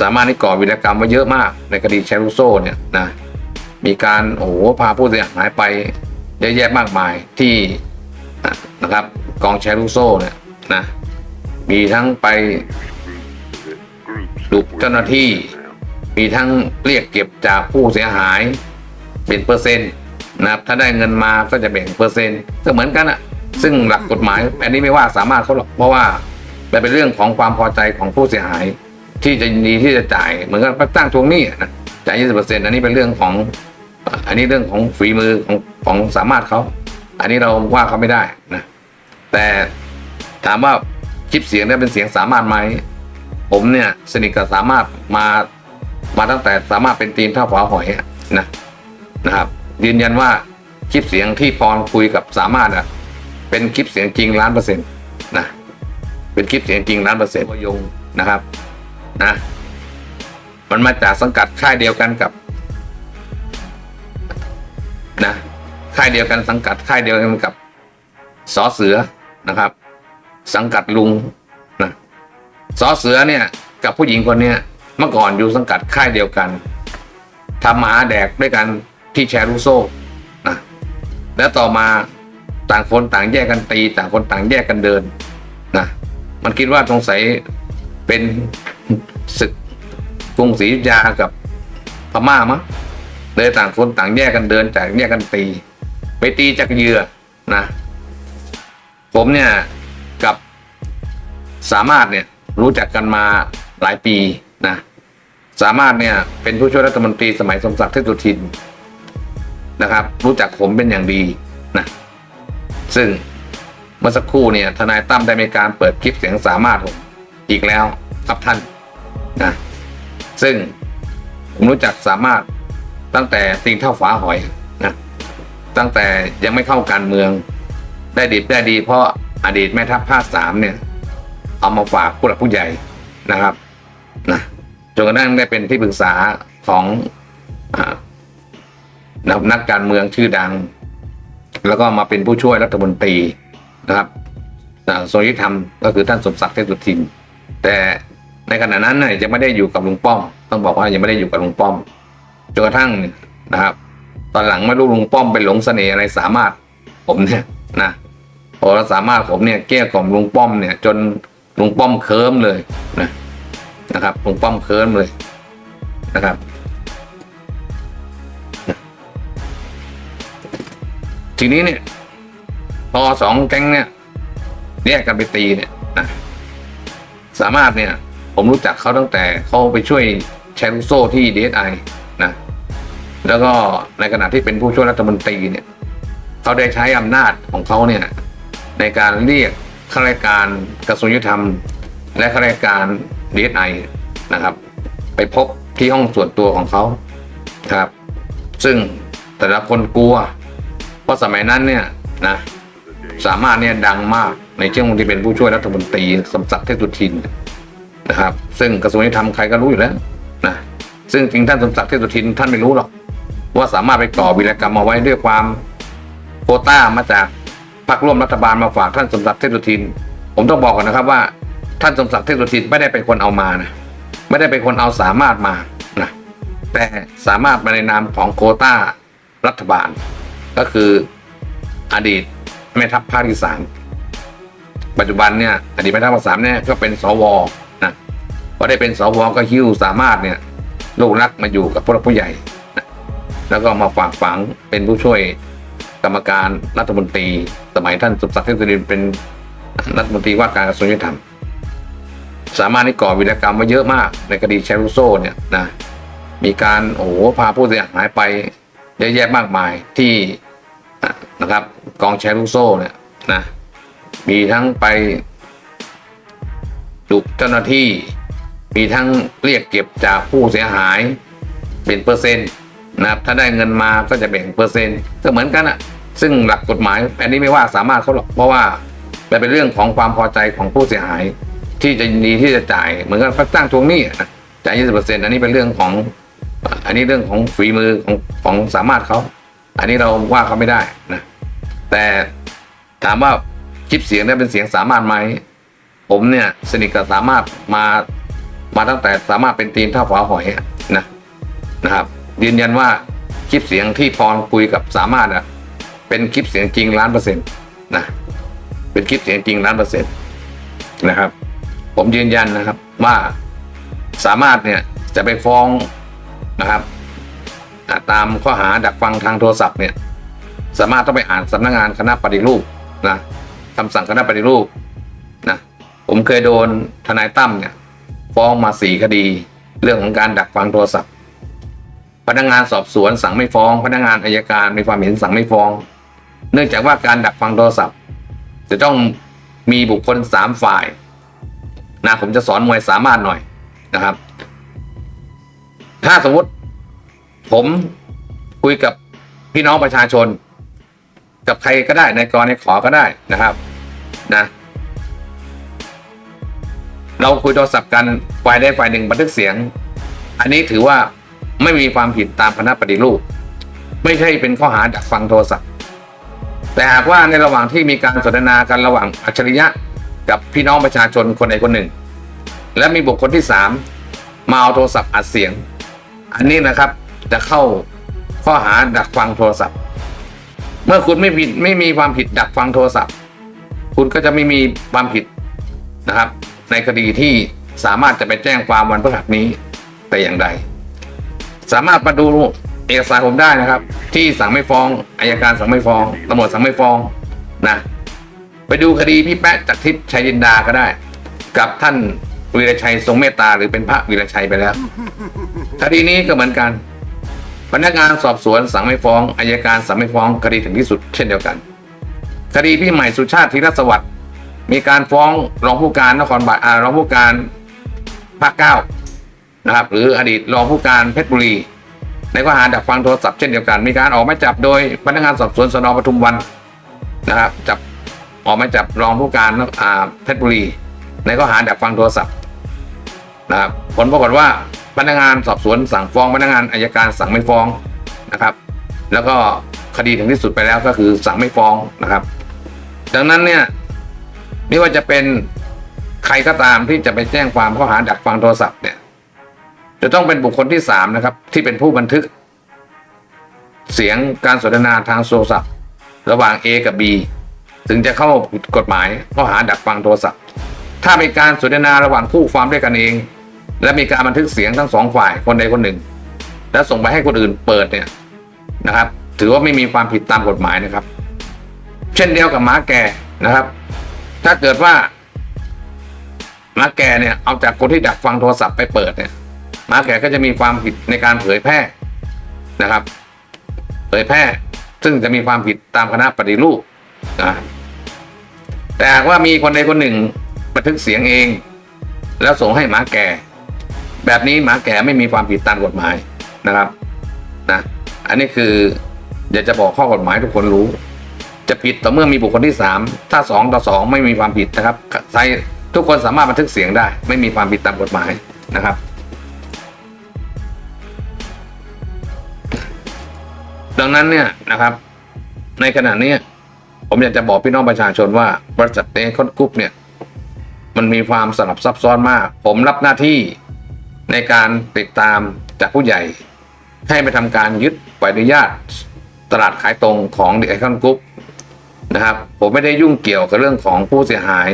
สามารถนี่ก่อวิรกรรมมาเยอะมากในคดีแชร์ลูโซ่เนี่ยนะมีการโอ้โหพาผู้เสียหายไปเยอะแยะมากมายที่นะครับกองแชร์ลูโซ่เนี่ยนะมีทั้งไปดุเจ้าหน้าที่ มีทั้งเรียกเก็บจากผู้เสียหายเป็นเปอร์เซ็นต์นะครับถ้าได้เงินมาก็จะแบ่งเปอร์เซ็นต์ก็เหมือนกันอะซึ่งหลักกฎหมาย อันนี้ไม่ว่าสามารถเขาหรอกเพราะว่ามันเป็นเรื่องของความพอใจของผู้เสียหาย ที่จะดีที่จะจ่ายเหมือนกับตั้งทวงหนี้นะจ่ายยี่สิบเปอร์เซ็นต์อันนี้เป็นเรื่องของ อันนี้เรื่องของฝีมือของของสามารถเขา อันนี้เราว่าเขาไม่ได้นะแต่ถามว่าคลิปเสียงนี่ยเป็นเสียงสามารถไหมผมเนี่ยสนิทกับสามารถมามาตั้งแต่สามารถเป็นทีมท่าฝาหอยนะนะครับ ยืนยันว่าคลิปเสียงที่พรคุยกับสามารถอะเป็นคลิปเสียงจริงล้านเปอร์เซ็นต์นะเป็นคลิปเสียงจริงล้านเปอร์เซ็นต์ยงนะครับ นะ มันมาจากสังกัดค่ายเดียวกันกับ นะ ค่ายเดียวกันสังกัดค่ายเดียวกันกับสอเสือนะครับ สังกัดลุงนะสอเสือเนี่ย กับผู้หญิงคนเนี้ยเมื่อก่อนอยู่สังกัดค่ายเดียวกันทำหมาแดกด้วยกันที่แชร์ลูโซ่นะแล้วต่อมาต่างคนต่างแยกกันตี ต่างคนต่างแยกกันเดินนะมันคิดว่าสงสัยเป็น ศึกกรุงศรีอยุธยากับพม่ามั้งเลยต่างคนต่างแยกกันเดินจากแยกกันตี ไปตีจากเหยื่อนะ ผมเนี่ยกับสามารถเนี่ยรู้จักกันมาหลายปีนะสามารถเนี่ยเป็นผู้ช่วยรัฐมนตรีสมัยสมศักดิ์เทพสุทินนะครับ รู้จักผมเป็นอย่างดีนะซึ่งเมื่อสักครู่เนี่ยทนายตั้มได้มีการเปิดคลิปเสียงสามารถผมอีกแล้วครับท่าน นะซึ่งผมรู้จักสามารถตั้งแต่ติงเท่าฝาหอยนะตั้งแต่ยังไม่เข้าการเมือง ได้ดีได้ดีเพราะอดีตแม่ทัพภาคสามเนี่ย เอามาฝากผู้หลักผู้ใหญ่นะครับนะจนกระทั่งได้เป็นที่ปรึกษาของอนักนักการเมืองชื่อดัง แล้วก็มาเป็นผู้ช่วยรัฐมนตรีนะครับอ่าทรงยุติธรรมก็คือท่านสมศักดิ์เทพสุทิน แต่ ในขณะนั้นเนี่ยยังไม่ได้อยู่กับลุงป้อม ต้องบอกว่ายังไม่ได้อยู่กับลุงป้อมจนกระทั่งนะครับ ตอนหลังไม่รู้ลุงป้อมไปหลงเสน่ห์อะไรสามารถผมเนี่ยนะพอสามารถผมเนี่ยเกลี้ยกล่อมลุงป้อมเนี่ย จนลุงป้อมเคิมเลยนะนะครับลุงป้อมเคิมเลยนะครับทีนี้เนี่ยพอสองแก๊งเนี่ยแยกกันไปตีเนี่ยนะสามารถเนี่ย ผมรู้จักเขาตั้งแต่เขาไปช่วยแชร์ลูกโซ่ที่ดีเอสไอนะแล้วก็ในขณะที่เป็นผู้ช่วยรัฐมนตรีเนี่ยเขาได้ใช้อำนาจของเขาเนี่ยในการเรียกข้าราชการกระทรวงยุติธรรม และข้าราชการดีเอสไอนะครับ ไปพบที่ห้องส่วนตัวของเขาครับ ซึ่งแต่ละคนกลัว เพราะสมัยนั้นเนี่ยนะสามารถเนี่ยดังมากในช่วงที่เป็นผู้ช่วยรัฐมนตรีสมศักดิ์เทพสุทิน นะครับ ซึ่งกระทรวงยุติธรรมใครก็รู้อยู่แล้วนะซึ่งจริงท่านสมศักดิ์เทพสุทินท่านไม่รู้หรอก ว่าสามารถไปก่อวีรกรรมเอาไว้ด้วยความโคต้ามาจากพรรคร่วมรัฐบาลมาฝากท่านสมศักดิ์เทพสุทิน ผมต้องบอกก่อนนะครับว่า ท่านสมศักดิ์เทพสุทินไม่ได้เป็นคนเอามานะไม่ได้เป็นคนเอาสามารถมานะแต่สามารถมาในนามของโคต้ารัฐบาล ก็คืออดีตแม่ทัพภาคที่สามปัจจุบันเนี่ยอดีตแม่ทัพภาคสามเนี่ยก็เป็นสว พอได้เป็นสวก็หิ้วสามารถเนี่ยลูกรักมาอยู่กับผู้หลักผู้ใหญ่ แล้วก็มาฝากฝังเป็นผู้ช่วยกรรมการรัฐมนตรี สมัยท่านสมศักดิ์เทพสุรินเป็นรัฐมนตรีว่าการกระทรวงยุติธรรม สามารถนี่ก่อวิรกรรมมาเยอะมากในคดีแชร์ลูกโซ่เนี่ยนะมีการโอ้โหพาผู้เสียหายไปเยอะแยะมากมายที่นะครับกองแชร์ลูกโซ่เนี่ยนะมีทั้งไปดุเจ้าหน้าที่ มีทั้งเรียกเก็บจากผู้เสียหายเป็นเปอร์เซ็นต์นะครับถ้าได้เงินมาก็จะแบ่งเปอร์เซ็นต์ก็เหมือนกันอะซึ่งหลักกฎหมาย อันนี้ไม่ว่าสามารถเขาหรอกเพราะว่ามันเป็นเรื่องของความพอใจของผู้เสียหาย ที่จะดีที่จะจ่ายเหมือนกับพักจ้างทวงหนี้จ่ายยี่สิบเปอร์เซ็นต์อันนี้เป็นเรื่องของ อันนี้เรื่องของฝีมือของของสามารถเขาอันนี้เราว่าเขาไม่ได้นะแต่ถามว่าคลิปเสียงนี่เป็นเสียงสามารถไหมผมเนี่ยสนิทกับสามารถมา มาตั้งแต่สามารถเป็นตีนเท่าฝาหอยนะนะครับยืนยันว่าคลิปเสียงที่พรคุยกับสามารถอะเป็นคลิปเสียงจริงล้านเปอร์เซ็นต์นะเป็นคลิปเสียงจริงล้านเปอร์เซ็นต์นะครับ ผมยืนยันนะครับว่าสามารถเนี่ยจะไปฟ้องนะครับตามข้อหาดักฟังทางโทรศัพท์เนี่ยสามารถต้องไปอ่านสำนักงานคณะปฏิรูปนะคำสั่งคณะปฏิรูปนะผมเคยโดนทนายตั้มเนี่ย ฟ้องมาสี่คดี เรื่องของการดักฟังโทรศัพท์ พนักงานสอบสวนสั่งไม่ฟ้อง พนักงานอายการมีความเห็นสั่งไม่ฟ้อง เนื่องจากว่าการดักฟังโทรศัพท์ จะต้องมีบุคคลสามฝ่ายนะผมจะสอนมวยสามารถหน่อยนะครับ ถ้าสมมติ ผมคุยกับพี่น้องประชาชน กับใครก็ได้ในกรในขอก็ได้นะครับ นะ เราคุยโทรศัพท์กันฝ่ายใดฝ่ายหนึ่งบันทึกเสียง อันนี้ถือว่าไม่มีความผิดตามคณะปฏิรูป ไม่ใช่เป็นข้อหาดักฟังโทรศัพท์ แต่หากว่าในระหว่างที่มีการสนทนากันระหว่างอัจฉริยะกับพี่น้องประชาชนคนใดคนหนึ่ง และมีบุคคลที่สามมาเอาโทรศัพท์อัดเสียง อันนี้นะครับจะเข้าข้อหาดักฟังโทรศัพท์ เมื่อคุณไม่ผิดไม่มีความผิดดักฟังโทรศัพท์ คุณก็จะไม่มีความผิดนะครับ ในคดีที่สามารถจะไปแจ้งความวันพฤหัสนี้แต่อย่างใด สามารถมาดูเอกสารผมได้นะครับ ที่สั่งไม่ฟ้องอายการสั่งไม่ฟ้องตำรวจสั่งไม่ฟ้องนะไปดูคดีพี่แป๊ะจากทิพย์ชัยดินดาก็ได้ กับท่านวีรชัยทรงเมตตาหรือเป็นพระวีรชัยไปแล้ว คดีนี้ก็เหมือนกัน พนักงานสอบสวนสั่งไม่ฟ้องอายการสั่งไม่ฟ้องคดีถึงที่สุดเช่นเดียวกัน คดีพี่ใหม่สุชาติธีรสวัสดิ์ มีการฟ้องรองผู้การนครบาลรองผู้การภาคเก้านะครับ หรืออดีตรองผู้การเพชรบุรี ในข้อหาดักฟังโทรศัพท์เช่นเดียวกัน มีการออกหมายจับโดยพนักงานสอบสวนสนปทุมวันนะครับจับออกหมายจับรองผู้การเพชรบุรี ในข้อหาดักฟังโทรศัพท์นะครับผลปรากฏว่าพนักงานสอบสวนสั่งฟ้องพนักงานอายการสั่งไม่ฟ้องนะครับ แล้วก็คดีถึงที่สุดไปแล้วก็คือสั่งไม่ฟ้องนะครับ ดังนั้นเนี่ย ไม่ว่าจะเป็นใครก็ตามที่จะไปแจ้งความข้อหาดักฟังโทรศัพท์เนี่ย จะต้องเป็นบุคคลที่สามนะครับ ที่เป็นผู้บันทึก เสียงการสนทนาทางโทรศัพท์ ระหว่าง A กับ B ถึงจะเข้ากฎหมายข้อหาดักฟังโทรศัพท์ ถ้าเป็นการสนทนาระหว่างคู่ความด้วยกันเอง และมีการบันทึกเสียงทั้งสองฝ่ายคนใดคนหนึ่ง และส่งไปให้คนอื่นเปิดเนี่ยนะครับ ถือว่าไม่มีความผิดตามกฎหมายนะครับ เช่นเดียวกับหมาแก่นะครับ ถ้าเกิดว่ามาแกเนี่ยเอาจากคนที่ดักฟังโทรศัพท์ไปเปิดเนี่ยมาแกก็จะมีความผิดในการเผยแพร่นะครับ เผยแพร่ ซึ่งจะมีความผิดตามคณะปฏิรูปนะแต่หากว่ามีคนใดคนหนึ่งบันทึกเสียงเอง แล้วส่งให้หมาแก่ แบบนี้หมาแก่ไม่มีความผิดตามกฎหมายนะครับนะอันนี้คืออยากจะบอกข้อกฎหมายทุกคนรู้ จะผิดต่อเมื่อมีบุคคลที่สามถ้าสองต่อสองไม่มีความผิดนะครับใช้ทุกคนสามารถบันทึกเสียงได้ ไม่มีความผิดตามกฎหมายนะครับดังนั้นเนี่ยนะครับ ในขณะนี้ผมอยากจะบอกพี่น้องประชาชนว่าบริษัทเอคอนกรุ๊ปเนี่ย มันมีความสลับซับซ้อนมาก ผมรับหน้าที่ในการติดตามจากผู้ใหญ่ ให้ไปทำการยึดใบอนุญาต ตลาดขายตรงของเด e ไอคอนกรุ๊ป นะครับ ผมไม่ได้ยุ่งเกี่ยวกับเรื่องของผู้เสียหาย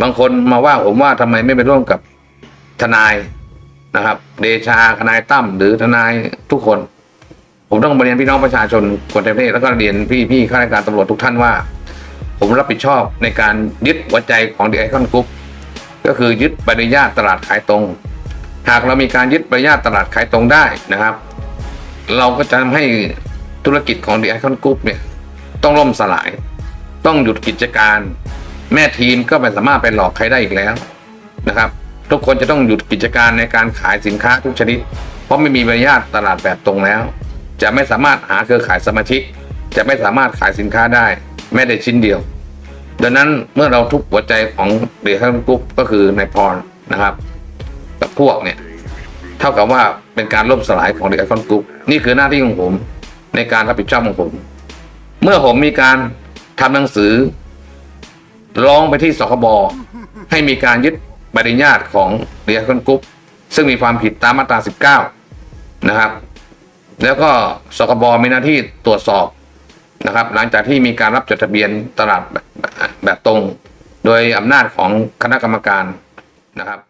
บางคนมาว่าผมว่าทำไมไม่ไปร่วมกับทนายนะครับ เดชาทนายตั้มหรือทนายทุกคน ผมต้องเรียนพี่น้องประชาชนคนไทยประเทศแล้วก็เรียนพี่พี่ข้าราชการตำรวจทุกท่านว่า ผมรับผิดชอบในการยึดหัวใจของเด e ไอคอนกรุ๊ปก็คือยึดใบอนุญาตตลาดขายตรง หากเรามีการยึดใบอนุญาตตลาดขายตรงได้นะครับ เราก็จะทำให้ธุรกิจของเด e ไอคอนกรุ๊ปเนี่ย ต้องล่มสลาย ต้องหยุดกิจการ แม่ทีมก็ไม่สามารถไปหลอกใครได้อีกแล้วนะครับ ทุกคนจะต้องหยุดกิจการในการขายสินค้าทุกชนิด เพราะไม่มีใบอนุญาตตลาดแบบตรงแล้ว จะไม่สามารถหาเครือข่ายสมาชิก จะไม่สามารถขายสินค้าได้แม้แต่ชิ้นเดียว ดังนั้นเมื่อเราทุบหัวใจของเดียร์กรุ๊ปก็คือนายพรนะครับกับพวกเนี่ยเท่ากับว่าเป็นการล่มสลายของเดียร์กรุ๊ปนี่คือหน้าที่ของผมในการรับผิดชอบของผม เมื่อผมมีการทำหนังสือ ร้องไปที่สคบให้มีการยึดใบอนุญาตของเรียกรุ๊ปซึ่งมีความผิดตามมาตรา 19 นะครับ แล้วก็สกบมีหน้าที่ตรวจสอบนะครับ หลังจากที่มีการรับจดทะเบียนตลาดแบบตรง โดยอำนาจของคณะกรรมการนะครับ